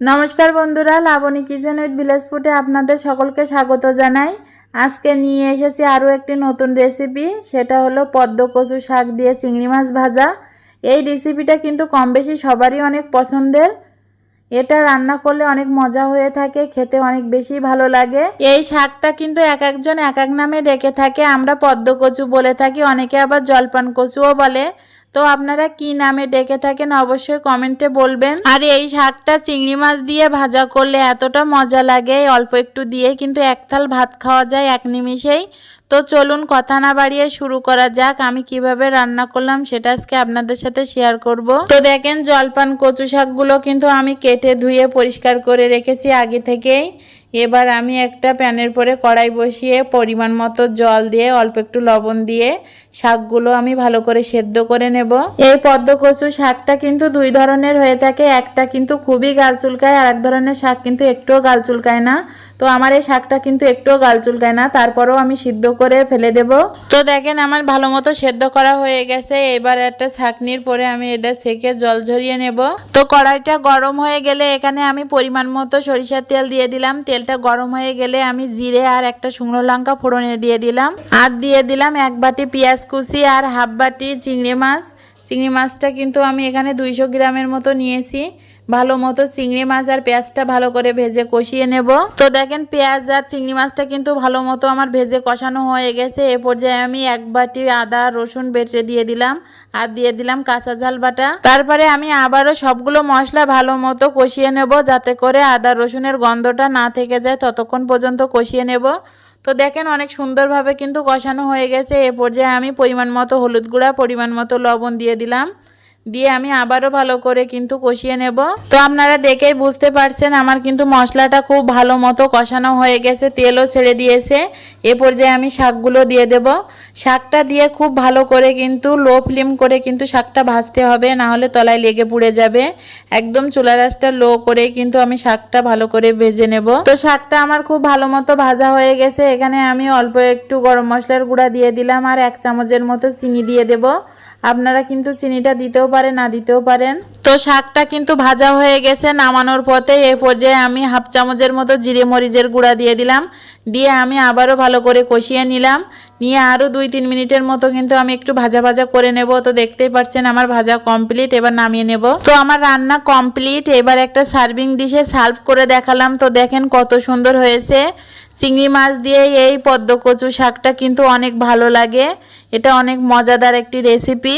নমস্কার বন্ধুরা, Laboni kitchen with ফুডে আপনাদের সকলকে স্বাগত জানাই। আজকে নিয়ে এসেছি আরও একটি নতুন রেসিপি সেটা হলো পদ্ম কচু শাক দিয়ে চিংড়ি মাছ ভাজা। এই রেসিপিটা কিন্তু কম বেশি সবারই অনেক পছন্দের। এটা রান্না করলে অনেক মজা হয়ে থাকে, খেতে অনেক বেশি ভালো লাগে। এই শাকটা কিন্তু এক একজন এক এক নামে ডেকে থাকে। আমরা পদ্ম কচু বলে থাকি, অনেকে আবার জলপান কচুও বলে। তো আপনারা কি নামে ডেকে থাকেন অবশ্যই কমেন্টে বলবেন। আর এই শাকটা চিংড়ি মাছ দিয়ে ভাজা করলে এতটা মজা লাগে, অল্প একটু দিয়ে কিন্তু এক থাল ভাত খাওয়া যায় এক নিমিষেই। তো চলুন কথা না বাড়িয়ে শুরু করা যাক, আমি কীভাবে রান্না করলাম সেটা আজকে আপনাদের সাথে শেয়ার করব। তো দেখেন জলপান কচু শাকগুলো কিন্তু আমি কেটে ধুয়ে পরিষ্কার করে রেখেছি আগে থেকেই। এবার আমি একটা প্যানের পরে কড়াই বসিয়ে পরিমাণ মতো জল দিয়ে, অল্প একটু লবণ দিয়ে শাকগুলো আমি ভালো করে সেদ্ধ করে নেব। এই পদ্ম কচু শাকটা কিন্তু দুই ধরনের হয়ে থাকে। একটা কিন্তু খুবই গাল চুলকায় আর এক ধরনের শাক কিন্তু একটুও গাল চুলকায় না। তো আমার এই শাকটা কিন্তু একটুও গাল চুলকায় না, তারপরেও আমি সিদ্ধ করে ফেলে দেব। তো দেখেন আমার ভালো মতো সেদ্ধ করা হয়ে গেছে। এবার একটা ছাকনির পরে আমি এটা সেকে জল ঝরিয়ে নেব। তো কড়াইটা গরম হয়ে গেলে এখানে আমি পরিমাণ মতো সরিষার তেল দিয়ে দিলাম। তেলটা গরম হয়ে গেলে আমি জিরে আর একটা শুকনো লঙ্কা ফোড়নে দিয়ে দিলাম। আর দিয়ে দিলাম এক বাটি পেঁয়াজ কুচি আর হাফ বাটি চিংড়ি মাছ। চিংড়ি মাছটা কিন্তু আমি এখানে দুইশো গ্রামের মতো নিয়েছি। ভালো মতো চিংড়ি মাছ আর পেঁয়াজটা ভালো করে ভেজে কষিয়ে নেব। তো দেখেন পেঁয়াজ আর চিংড়ি মাছটা কিন্তু ভালো মতো আমার ভেজে কষানো হয়ে গেছে। এ পর্যায়ে আমি এক বাটি আদা, রসুন বেটে দিয়ে দিলাম আর দিয়ে দিলাম কাঁচা ঝাল বাটা। তারপরে আমি আবারও সবগুলো মশলা ভালো মতো কষিয়ে নেব যাতে করে আদা, রসুনের গন্ধটা না থেকে যায় ততক্ষণ পর্যন্ত কষিয়ে নেব। তো দেখেন অনেক সুন্দরভাবে কিন্তু কষানো হয়ে গেছে। এ পর্যায়ে আমি পরিমাণ মতো হলুদ গুঁড়া, পরিমাণ মতো লবণ দিয়ে দিলাম। দিয়ে আমি আবারও ভালো করে কিন্তু কষিয়ে নেব। তো আপনারা দেখেই বুঝতে পারছেন, আমার কিন্তু মশলাটা খুব ভালো মতো কষানো হয়ে গেছে, তেলও ছেড়ে দিয়েছে। এ পর্যায়ে আমি শাকগুলো দিয়ে দেব। শাকটা দিয়ে খুব ভালো করে কিন্তু লো ফ্লেম করে কিন্তু শাকটা ভাজতে হবে, না হলে তলায় লেগে পুড়ে যাবে। একদম চুলা রাসটা লো করে কিন্তু আমি শাকটা ভালো করে ভেজে নেব। তো শাকটা আমার খুব ভালো মতো ভাজা হয়ে গেছে, এখানে আমি অল্প একটু গরম মশলার গুঁড়া দিয়ে দিলাম আর এক চামচের মতো চিনি দিয়ে দেবো। আপনারা কিন্তু চিনিটা দিতেও পারেন, না দিতেও পারেন। তো শাকটা কিন্তু ভাজা হয়ে গেছে, নামানোর পথে এই পর্যায়ে আমি হাফ চামচের মতো জিরে মরিচের গুঁড়া দিয়ে দিলাম। দিয়ে আমি আবারও ভালো করে কষিয়ে নিলাম। নিয়ে আরও দুই তিন মিনিটের মতো কিন্তু আমি একটু ভাজা ভাজা করে নেব। তো দেখতেই পাচ্ছেন আমার ভাজা কমপ্লিট এবার নামিয়ে নেব। তো আমার রান্না কমপ্লিট এবার একটা সার্ভিং ডিশে সার্ভ করে দেখালাম। তো দেখেন কত সুন্দর হয়েছে। চিংড়ি মাছ দিয়ে এই পদ্ম কচু শাকটা কিন্তু অনেক ভালো লাগে। এটা অনেক মজাদার একটি রেসিপি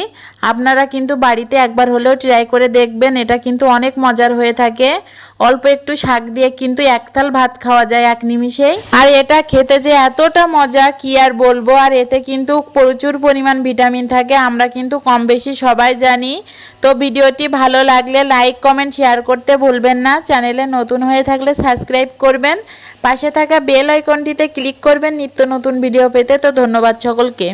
আপনারা কিন্তু বাড়িতে একবার হলেও ট্রাই করে দেখবেন, এটা কিন্তু অনেক মজার হয়ে থাকে। অল্প একটু শাক দিয়ে কিন্তু একতাল ভাত খাওয়া যায় এক নিমিষেই। আর এটা খেতে যে এতটা মজা, কি আর বলব? আর এতে কিন্তু প্রচুর পরিমাণ ভিটামিন থাকে, আমরা কিন্তু কম বেশি সবাই জানি। তো ভিডিওটি ভালো লাগলে লাইক কমেন্ট শেয়ার করতে ভুলবেন না। চ্যানেলে নতুন হয়ে থাকলে সাবস্ক্রাইব করবেন। পাশে থাকা বেল আইকনটিতে ক্লিক করবেন নিত্য নতুন ভিডিও পেতে। তো ধন্যবাদ সকলকে।